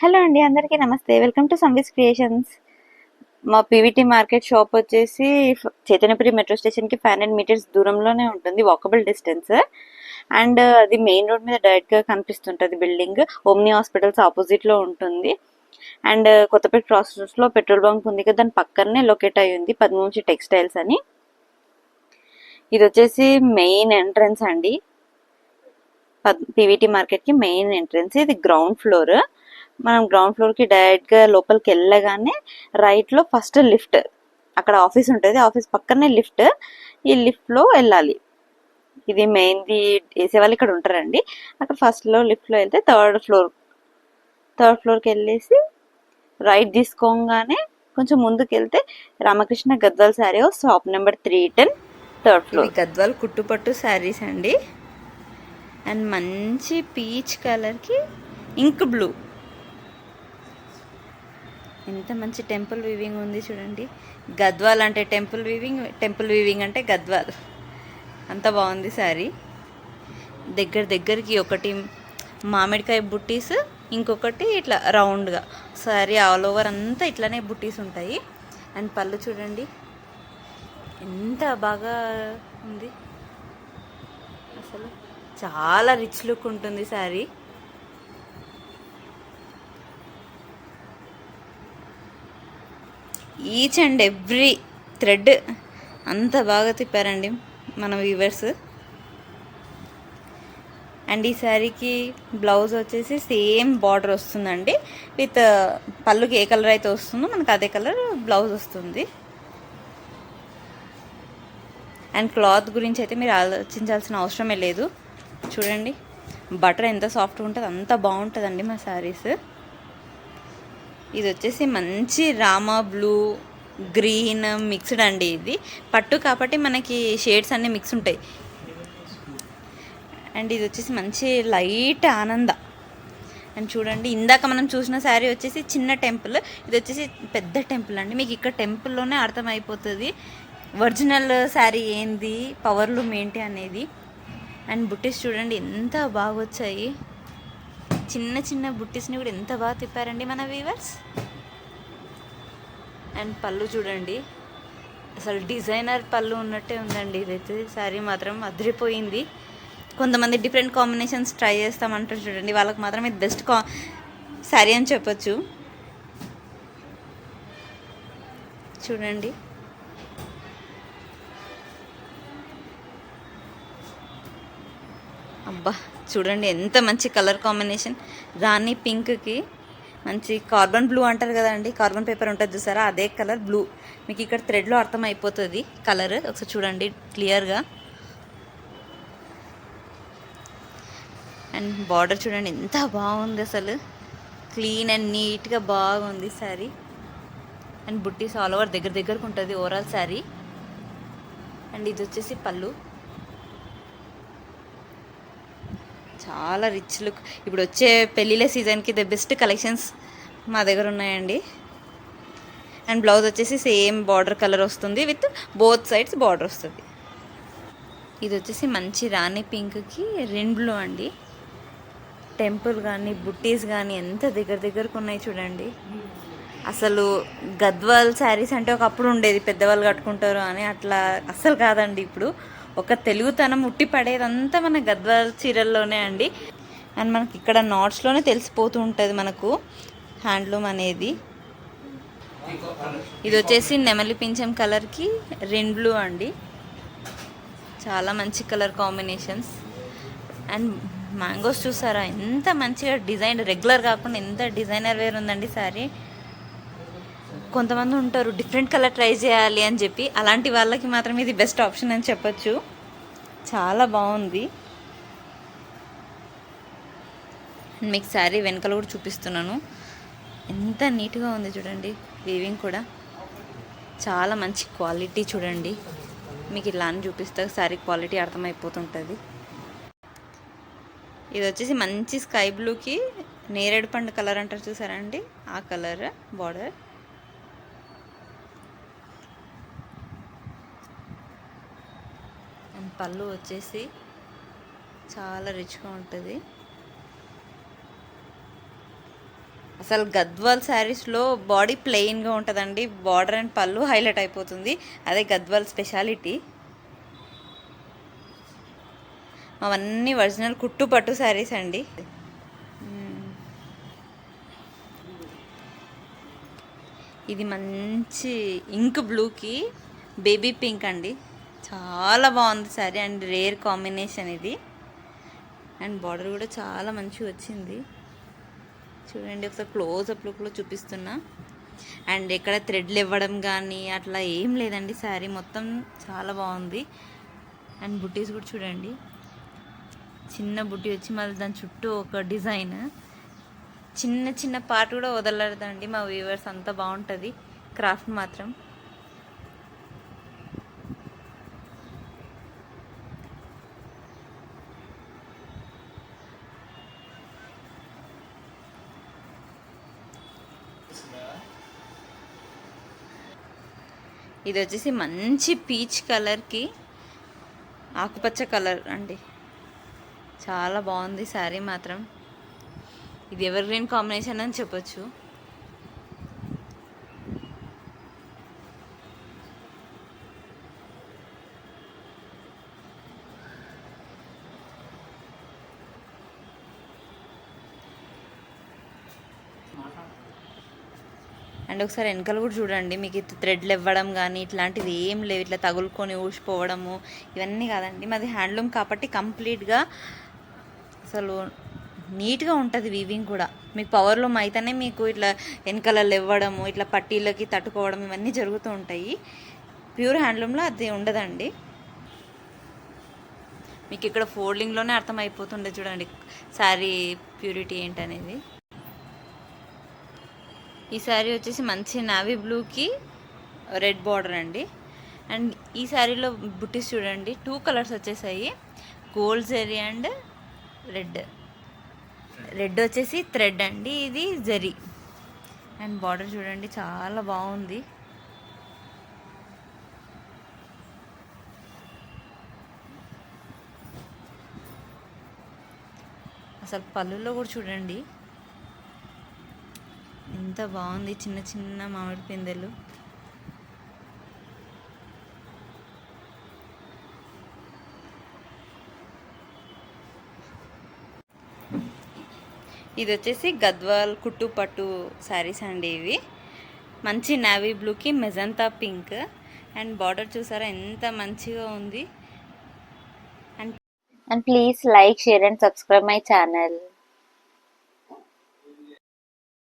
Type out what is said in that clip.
Hello అండి అందరికీ నమస్తే. వెల్కమ్ టు సంవిస్ క్రియేషన్స్ మా పీవీటీ మార్కెట్ షాప్ వచ్చేసి చైతన్యపురి మెట్రో స్టేషన్కి ఫైవ్ హండ్రెడ్ మీటర్స్ దూరంలోనే ఉంటుంది వాకబుల్ డిస్టెన్స్ అండ్ అది మెయిన్ రోడ్ మీద డైరెక్ట్గా బిల్డింగ్ ఓమ్ని హాస్పిటల్స్ ఆపోజిట్లో ఉంటుంది. అండ్ uh, కొత్తపేట ప్రాసెస్లో పెట్రోల్ బంక్ ఉంది కదా దాని పక్కనే లొకేట్ అయి ఉంది పద్మవంశి టెక్స్టైల్స్ అని. ఇది వచ్చేసి మెయిన్ ఎంట్రన్స్ అండి. పీవీటీ మార్కెట్కి మెయిన్ ఎంట్రన్స్ ఇది గ్రౌండ్ ఫ్లోర్ మనం గ్రౌండ్ ఫ్లోర్కి డైరెక్ట్గా లోపలికి వెళ్ళగానే రైట్లో ఫస్ట్ లిఫ్ట్ అక్కడ ఆఫీస్ ఉంటుంది. ఆఫీస్ పక్కనే లిఫ్ట్ ఈ లిఫ్ట్లో వెళ్ళాలి. ఇది మెయిన్ది వేసేవాళ్ళు ఇక్కడ ఉంటారండి. అక్కడ ఫస్ట్లో లిఫ్ట్లో వెళ్తే థర్డ్ ఫ్లోర్ థర్డ్ ఫ్లోర్కి వెళ్ళేసి రైట్ తీసుకోగానే కొంచెం ముందుకు వెళ్తే Ramakrishna Gadwal sari shop number three ten third floor Gadwal కుట్టుపట్టు saris అండి. అండ్ మంచి పీచ్ కలర్కి ఇంక్ బ్లూ ఎంత మంచి టెంపుల్ వీవింగ్ ఉంది చూడండి. గద్వాల్ అంటే టెంపుల్ వీవింగ్ టెంపుల్ వీవింగ్ అంటే గద్వాల్. అంత బాగుంది శారీ దగ్గర దగ్గరికి ఒకటి మామిడికాయ బుట్టీస్ ఇంకొకటి ఇట్లా రౌండ్గా. శారీ ఆల్ ఓవర్ అంతా ఇట్లానే బుట్టీస్ ఉంటాయి. అండ్ పళ్ళు చూడండి. ఎంత బాగా ఉంది. అసలు చాలా రిచ్ లుక్ ఉంటుంది sari each and every thread అంత బాగా తిప్పారండి మన వ్యూవర్స్ అండ్ ఈ శారీకి బ్లౌజ్ వచ్చేసి సేమ్ బార్డర్ వస్తుందండి. విత్ uh, పళ్ళుకి ఏ కలర్ అయితే వస్తుందో మనకు అదే కలర్ బ్లౌజ్ వస్తుంది. అండ్ క్లాత్ గురించి అయితే మీరు ఆలోచించాల్సిన అవసరమే లేదు. చూడండి బటర్ ఎంత సాఫ్ట్గా ఉంటుంది అంత బాగుంటుందండి మా శారీస్ ఇది వచ్చేసి మంచి రామా బ్లూ గ్రీన్ మిక్స్డ్ అండి ఇది. పట్టు కాబట్టి మనకి షేడ్స్ అన్నీ మిక్స్ ఉంటాయి. అండ్ ఇది వచ్చేసి మంచి లైట్ ఆనంద. అండ్ చూడండి ఇందాక మనం చూసిన శారీ వచ్చేసి చిన్న టెంపుల్. ఇది వచ్చేసి పెద్ద టెంపుల్ అండి. మీకు ఇక్కడ టెంపుల్లోనే అర్థమైపోతుంది. ఒరిజినల్ శారీ ఏంది? పవర్లూమ్ ఏంటి అనేది. అండ్ బుట్టీస్ చూడండి ఎంత బాగా వచ్చాయి చిన్న చిన్న బుట్టీస్ని కూడా ఎంత బాగా తిప్పారండి మన వీవర్స్ అండ్ పళ్ళు చూడండి. అసలు డిజైనర్ పళ్ళు ఉన్నట్టే ఉందండి ఇదైతే. శారీ మాత్రం అదిరిపోయింది. కొంతమంది డిఫరెంట్ కాంబినేషన్స్ ట్రై చేస్తామంటారు చూడండి. వాళ్ళకి మాత్రం ఇది బెస్ట్ కా శారీ అని చెప్పొచ్చు. చూడండి. అబ్బా! చూడండి ఎంత మంచి కలర్ కాంబినేషన్. రాణి పింక్కి మంచి కార్బన్ బ్లూ అంటారు కదండి కార్బన్ పేపర్ ఉంటుంది చూసారా అదే కలర్ బ్లూ. మీకు ఇక్కడ థ్రెడ్లో అర్థం అయిపోతుంది కలర్ ఒకసారి చూడండి క్లియర్గా. అండ్ బార్డర్ చూడండి ఎంత బాగుంది అసలు. క్లీన్ అండ్ నీట్గా బాగుంది sari. And buttis all over దగ్గర దగ్గరకు ఉంటుంది ఓవరాల్ శారీ. అండ్ ఇది వచ్చేసి పళ్ళు. చాలా రిచ్ లుక్ ఇప్పుడు వచ్చే పెళ్ళిళ్ళ సీజన్కి ద బెస్ట్ కలెక్షన్స్ మా దగ్గర ఉన్నాయండి. అండ్ బ్లౌజ్ వచ్చేసి సేమ్ బార్డర్ కలర్ వస్తుంది. విత్ బోత్ సైడ్స్ బార్డర్ వస్తుంది. ఇది వచ్చేసి మంచి రాణి పింక్కి రెండు బ్లూ అండి. టెంపుల్ కానీ బుట్టీస్ కానీ ఎంత దగ్గర దగ్గరకు ఉన్నాయి చూడండి. అసలు గద్వాల్ శారీస్ అంటే ఒకప్పుడు ఉండేది. పెద్దవాళ్ళు కట్టుకుంటారు అని అట్లా అస్సలు కాదండి ఇప్పుడు. ఒక తెలుగుతనం ఉట్టి పడేదంతా మన గద్వాల్ చీరల్లోనే అండి. అండ్ మనకి ఇక్కడ నాట్స్లోనే తెలిసిపోతూ ఉంటుంది మనకు హ్యాండ్లూమ్ అనేది. ఇది వచ్చేసి నెమలి పింఛం కలర్కి రెన్ బ్లూ అండి. చాలా మంచి కలర్ కాంబినేషన్స్ అండ్ మ్యాంగోస్ చూసారా? ఎంత మంచిగా డిజైన్ రెగ్యులర్ కాకుండా ఎంత డిజైనర్ వేర్ ఉందండి సారీ. కొంతమంది ఉంటారు డిఫరెంట్ కలర్ ట్రై చేయాలి అని చెప్పి. అలాంటి వాళ్ళకి మాత్రం ఇది బెస్ట్ ఆప్షన్ అని చెప్పొచ్చు. చాలా బాగుంది. మీకు శారీ వెనకాల కూడా చూపిస్తున్నాను. ఎంత నీట్గా ఉంది చూడండి వీవింగ్ కూడా. చాలా మంచి క్వాలిటీ చూడండి. మీకు ఇలా అని చూపిస్తే శారీ క్వాలిటీ అర్థమైపోతుంటుంది. ఇది వచ్చేసి మంచి స్కై బ్లూకి నేరేడు పండు కలర్ అంటారు చూసారా అండి? ఆ కలర్ బార్డర్ పళ్ళు వచ్చేసి చాలా రిచ్గా ఉంటుంది. అసలు గద్వాల్ శారీస్లో బాడీ ప్లెయిన్గా ఉంటుందండి. బార్డర్ అండ్ పళ్ళు హైలైట్ అయిపోతుంది. అదే గద్వాల్ స్పెషాలిటీ. అవన్నీ ఒరిజినల్ కుట్టు పట్టు శారీస్ అండి. ఇది మంచి ఇంక్ బ్లూకి బేబీ పింక్ అండి. చాలా బాగుంది సారీ అండ్ రేర్ కాంబినేషన్ ఇది. అండ్ బార్డర్ కూడా చాలా మంచిగా వచ్చింది. చూడండి ఒకసారి క్లోజ్ అప్ లుక్లో చూపిస్తున్నా. అండ్ ఎక్కడ థ్రెడ్లు ఇవ్వడం కానీ అట్లా ఏం లేదండి శారీ. మొత్తం చాలా బాగుంది. అండ్ బుట్టీస్ కూడా చూడండి. చిన్న బుట్టి వచ్చి మళ్ళీ దాని చుట్టూ ఒక డిజైన్. చిన్న చిన్న పార్ట్ కూడా వదలదండి మా వ్యూవర్స్ అంతా బాగుంటుంది. క్రాఫ్ట్ మాత్రం. ఇది వచ్చేసి మంచి పీచ్ కలర్కి ఆకుపచ్చ కలర్ అండి. చాలా బాగుంది శారీ మాత్రం. ఇది ఎవర్ గ్రీన్ కాంబినేషన్ అని చెప్పొచ్చు. అండ్ ఒకసారి వెనకాల కూడా చూడండి మీకు థ్రెడ్లు ఇవ్వడం కానీ ఇట్లాంటివి ఏం లేవు. ఇట్లా తగులుకొని ఊసిపోవడము ఇవన్నీ కాదండి. మాది హ్యాండ్లూమ్ కాబట్టి కంప్లీట్గా అసలు నీట్గా ఉంటుంది వీవింగ్ కూడా. మీకు పవర్లూమ్ అయితేనే మీకు ఇట్లా వెనకాల ఇవ్వడము ఇట్లా పట్టీలకి తట్టుకోవడం ఇవన్నీ జరుగుతూ ఉంటాయి. ప్యూర్ హ్యాండ్లూమ్లో అది ఉండదండి. మీకు ఇక్కడ ఫోల్డింగ్లోనే అర్థమైపోతుండే చూడండి. శారీ ప్యూరిటీ ఏంటనేది. ఈ శారీ వచ్చేసి మంచి నావీ బ్లూకి రెడ్ బార్డర్ అండి. అండ్ ఈ శారీలో బుట్టీస్ చూడండి టూ కలర్స్ వచ్చేసాయి. Gold zari and red red వచ్చేసి థ్రెడ్ అండి ఇది జరీ అండ్ బార్డర్ చూడండి చాలా బాగుంది. అసలు పళ్ళులో కూడా చూడండి. ఎంత బాగుంది చిన్న చిన్న మామిడి పిందెలు. ఇది వచ్చేసి గద్వాల్ కుట్టు పట్టు శారీస్ అండి ఇవి. మంచి నావీ బ్లూకి మెజంతా పింక్. అండ్ బార్డర్ చూసారా ఎంత మంచిగా ఉంది. And and please like share and subscribe my channel